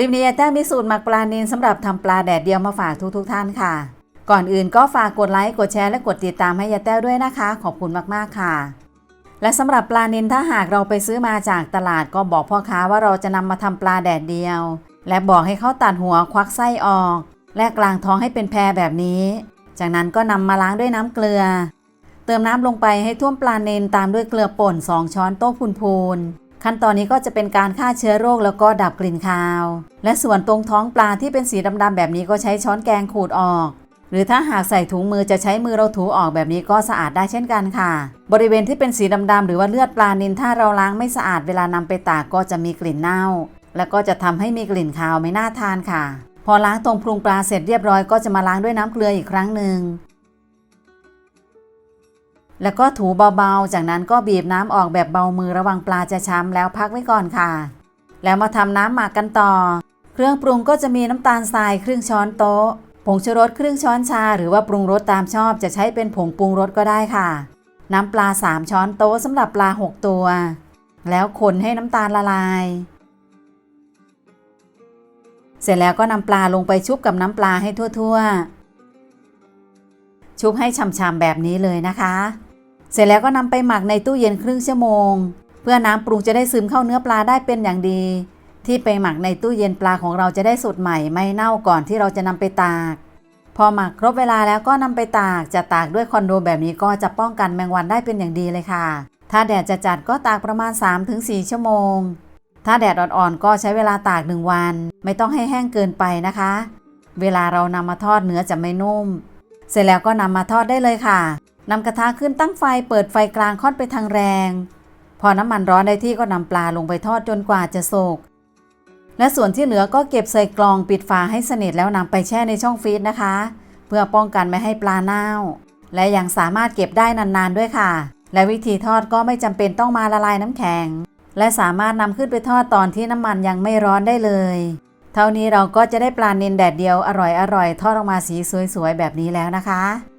ลิปนี้ยแต้มมีสูตรหมักปลาเนิลสำหรับทำปลาแดดเดียวมาฝากทุกๆทท่านค่ะ ก่อนอื่นก็ฝากกดไลค์กดแชร์และกดติดตามให้ยาแต้วด้วยนะคะ ขอบคุณมากๆค่ะ และสำหรับปลาเนิลถ้าหากเราไปซื้อมาจากตลาดก็บอกพ่อค้าว่าเราจะนำมาทำปลาแดดเดียว และบอกให้เขาตัดหัวควักไส้ออก และกลางท้องให้เป็นแพรแบบนี้ จากนั้นก็นำมาล้างด้วยน้ำเกลือ เติมน้ำลงไปให้ท่วมปลาเนนตามด้วยเกลือป่น 2 ช้อนโต๊ะพูนๆ ขั้นตอนนี้ก็จะเป็นการฆ่าเชื้อโรคแล้วก็ดับกลิ่นคาว และส่วนตรงท้องปลาที่เป็นสีดำๆแบบนี้ก็ใช้ช้อนแกงขูดออก หรือถ้าหากใส่ถุงมือจะใช้มือเราถูออกแบบนี้ก็สะอาดได้เช่นกันค่ะ บริเวณที่เป็นสีดำๆหรือว่าเลือดปลานินถ้าเราล้างไม่สะอาดเวลานำไปตากก็จะมีกลิ่นเน่า แล้วก็จะทำให้มีกลิ่นคาวไม่น่าทานค่ะ พอล้างตรงปรุงปลาเสร็จเรียบร้อยก็จะมาล้างด้วยน้ำเกลืออีกครั้งหนึ่ง แล้วก็ถูเบาๆ จากนั้นก็บีบน้ำออกแบบเบามือระวังปลาจะช้ำแล้วพักไว้ก่อนค่ะ แล้วมาทำน้ำหมักกันต่อ เครื่องปรุงก็จะมีน้ำตาลทรายครึ่งช้อนโต๊ะ ผงชูรสครึ่งช้อนชา หรือว่าปรุงรสตามชอบจะใช้เป็นผงปรุงรสก็ได้ค่ะ น้ำปลา 3 ช้อนโต๊ะสำหรับปลา 6 ตัว แล้วคนให้น้ำตาลละลาย เสร็จแล้วก็นำปลาลงไปชุบกับน้ำปลาให้ทั่วๆ ชุบให้ฉ่ำๆแบบนี้เลยนะคะ เสร็จแล้วก็นำไปหมักในตู้เย็นครึ่งชั่วโมง เพื่อน้ำปรุงจะได้ซึมเข้าเนื้อปลาได้เป็นอย่างดี ที่ไปหมักในตู้เย็นปลาของเราจะได้สดใหม่ไม่เน่าก่อนที่เราจะนำไปตาก พอหมักครบเวลาแล้วก็นำไปตากจะตากด้วยคอนโดแบบนี้ก็จะป้องกันแมงวันได้เป็นอย่างดีเลยค่ะ ถ้าแดดจะจัดก็ตากประมาณ 3-4 ชั่วโมง ถ้าแดดอ่อนๆก็ใช้เวลาตากหนึ่งวัน ไม่ต้องให้แห้งเกินไปนะคะ เวลาเรานำมาทอดเนื้อจะไม่นุ่ม เสร็จแล้วก็นำมาทอดได้เลยค่ะ นำกระทะขึ้นตั้งไฟเปิดไฟกลางค่อนไปทางแรง พอน้ำมันร้อนได้ที่ก็นำปลาลงไปทอดจนกว่าจะสุกและส่วนที่เหลือก็เก็บใส่กล่องปิดฝาให้สนิทแล้วนำไปแช่ในช่องฟรีซนะคะ เพื่อป้องกันไม่ให้ปลาเน่า และยังสามารถเก็บได้นานๆด้วยค่ะ และวิธีทอดก็ไม่จำเป็นต้องมาละลายน้ำแข็ง และสามารถนำขึ้นไปทอดตอนที่น้ำมันยังไม่ร้อนได้เลย เท่านี้เราก็จะได้ปลาเนนแดดเดียวอร่อยๆทอดออกมาสีสวยๆแบบนี้แล้วนะคะ